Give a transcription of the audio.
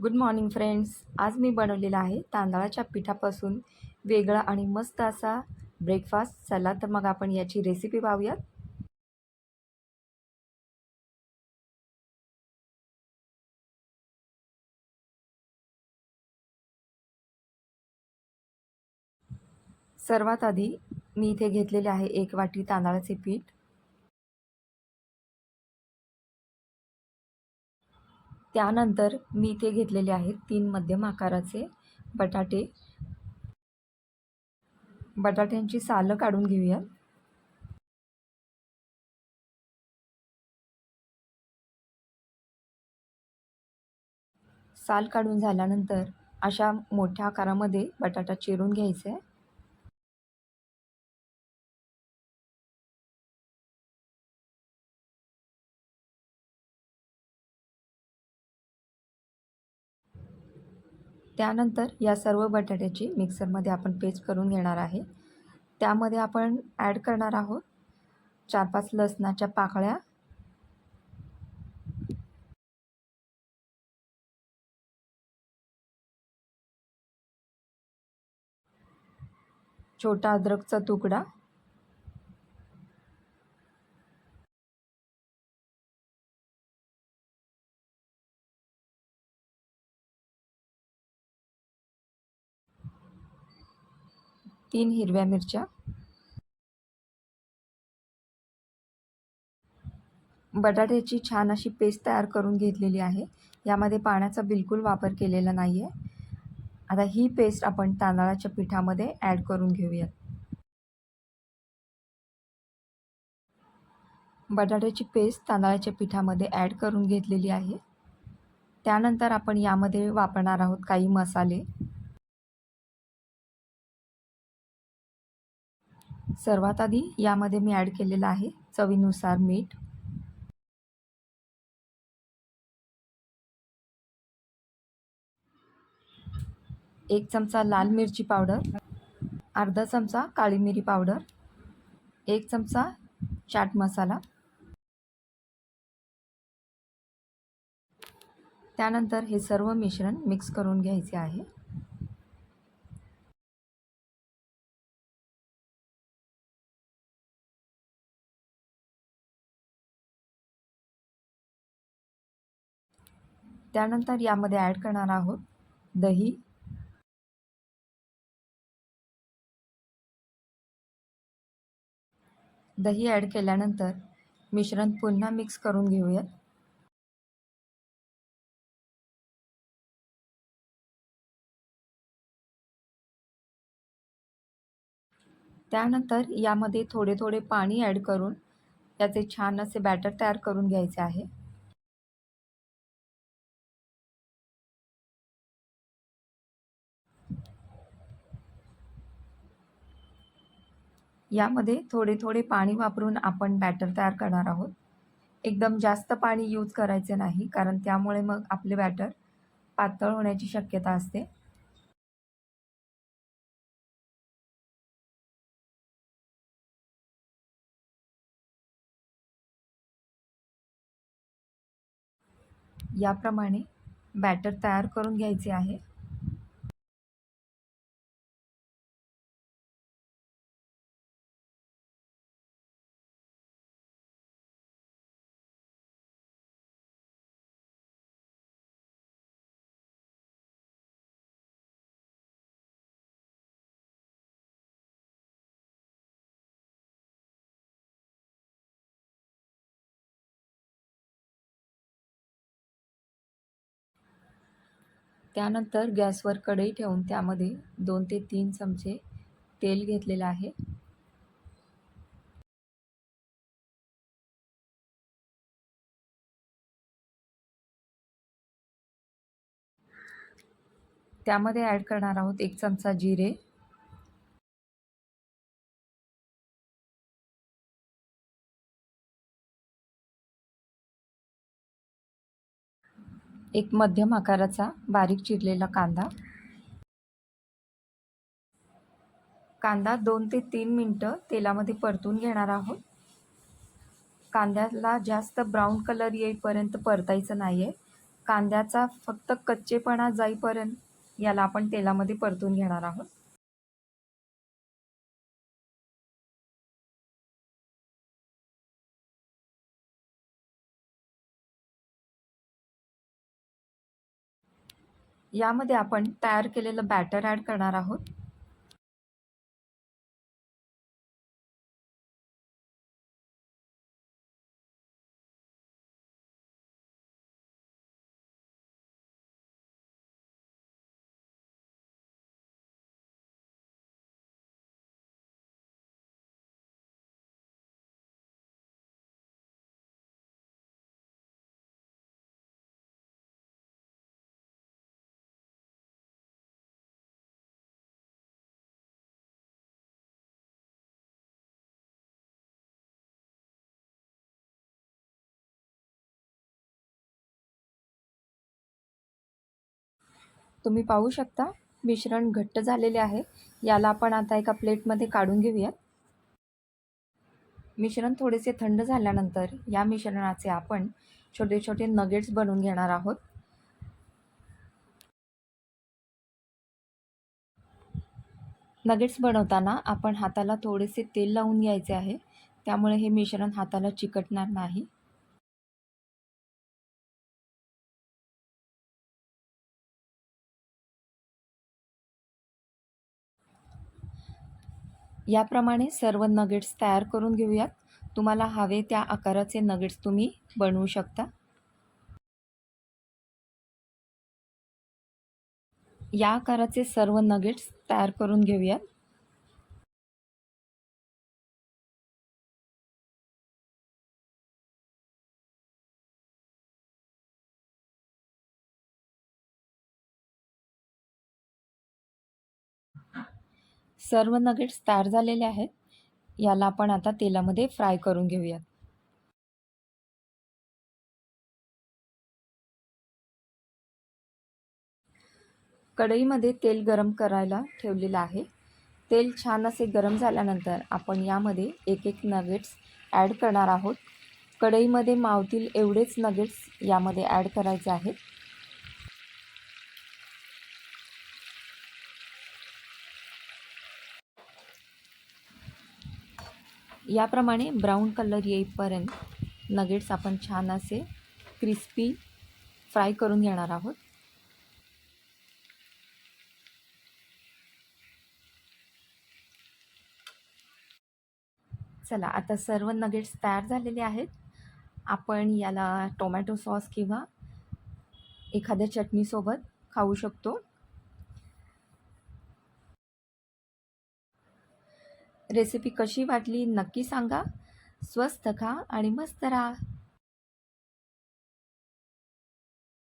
Good morning friends आज मी बनवलेला आहे तांदळाच्या पिठापासून वेगळा आणि मस्त असा ब्रेकफास्ट चला तर मग आपण याची रेसिपी पाहूयात. सर्वात आधी मी इथे घेतलेले आहे एक वाटी तांदळाचे पीठ. त्यानंतर मी इथे घेतलेले आहेत तीन मध्यम आकाराचे बटाटे. बटाट्यांची सालं काढून घेऊया. साल काढून झाल्यानंतर अशा मोठ्या आकारामध्ये बटाटा चिरून घ्यायचा. आहे त्यानंतर या सर्व बटाट्याची मिक्सरमध्ये आपण पेस्ट करून घेणार आहे. त्यामध्ये आपण ॲड करणार आहोत चार पाच लसणाच्या पाकळ्या. छोटा अद्रकचा तुकडा. तीन हिरव्या मिरच्या बटाट्याची छान अशी पेस्ट तयार करून घेतलेली आहे. यामध्ये पाण्याचा बिलकुल वापर केलेला नाही आहे आता ही पेस्ट आपण तांदळाच्या पिठामध्ये ॲड करून घेऊयात. बटाट्याची पेस्ट तांदळाच्या पिठामध्ये ॲड करून घेतलेली आहे. त्यानंतर आपण यामध्ये वापरणार आहोत काही मसाले. सर्वात आधी यामध्ये मी ॲड केलेलं आहे चवीनुसार मीठ. एक चमचा लाल मिरची पावडर अर्धा चमचा काळी मिरी पावडर एक चमचा चाट मसाला. त्यानंतर हे सर्व मिश्रण मिक्स करून घ्यायचे आहे. त्यानंतर यामध्ये ॲड करणार आहोत दही. दही ॲड केल्यानंतर मिश्रण पुन्हा मिक्स करून घेऊयात. त्यानंतर यामध्ये थोडे थोडे पाणी ॲड करून याचे छान असे बॅटर तयार करून घ्यायचे आहे. यामध्ये थोडे थोडे पाणी वापरून आपण बॅटर तयार करणार आहोत. एकदम जास्त पाणी यूज करायचे नाही कारण त्यामुळे मग आपले बॅटर पातळ होण्याची शक्यता असते. याप्रमाणे बॅटर तयार करून घ्यायचे आहे. त्यानंतर गॅसवर कढई ठेवून त्यामध्ये दोन ते तीन चमचे तेल घेतलेलं आहे. त्यामध्ये ॲड करणार आहोत एक चमचा जिरे. एक मध्यम आकाराचा बारीक चिरलेला कांदा. कांदा दोन ते तीन मिनटं तेलामध्ये परतून घेणार आहोत. कांद्याला जास्त ब्राऊन कलर येईपर्यंत परतायचं नाही आहे कांद्याचा फक्त कच्चेपणा जाईपर्यंत याला आपण तेलामध्ये परतून घेणार आहोत. यामध्ये आपण तयार केलेलं बॅटर ॲड करणार आहोत. तुम्ही पाहू शकता मिश्रण घट्ट झालेले आहे. याला आपण आता एका प्लेटमध्ये काढून घेऊयात. मिश्रण थोडेसे थंड झाल्यानंतर या मिश्रणाचे आपण छोटे छोटे नगेट्स बनवून घेणार आहोत. नगेट्स बनवताना आपण हाताला थोडेसे तेल लावून घ्यायचे आहे. त्यामुळे हे मिश्रण हाताला चिकटणार नाही. याप्रमाणे सर्व नगेट्स तयार करून घेऊयात. तुम्हाला हवे त्या आकाराचे नगेट्स तुम्ही बनवू शकता. या आकाराचे सर्व नगेट्स तयार करून घेऊयात. सर्व नगेट्स तयार झालेले आहेत. याला आपण आता तेलामध्ये फ्राय करून घेऊयात. कढईमध्ये तेल गरम करायला ठेवलेलं आहे. तेल छान असे गरम झाल्यानंतर आपण यामध्ये एक एक नगेट्स ॲड करणार आहोत. कढईमध्ये मावतील एवढेच नगेट्स यामध्ये ॲड करायचे आहेत. याप्रमाणे ब्राऊन कलर येईपर्यंत नगेट्स आपण छान असे क्रिस्पी फ्राय करून घेणार आहोत. चला आता सर्व नगेट्स तयार झालेले आहेत. आपण याला टोमॅटो सॉस किंवा एखाद्या चटणीसोबत खाऊ शकतो. रेसिपी कशी वाटली नक्की सांगा. स्वस्त खा आणि मस्त राहा.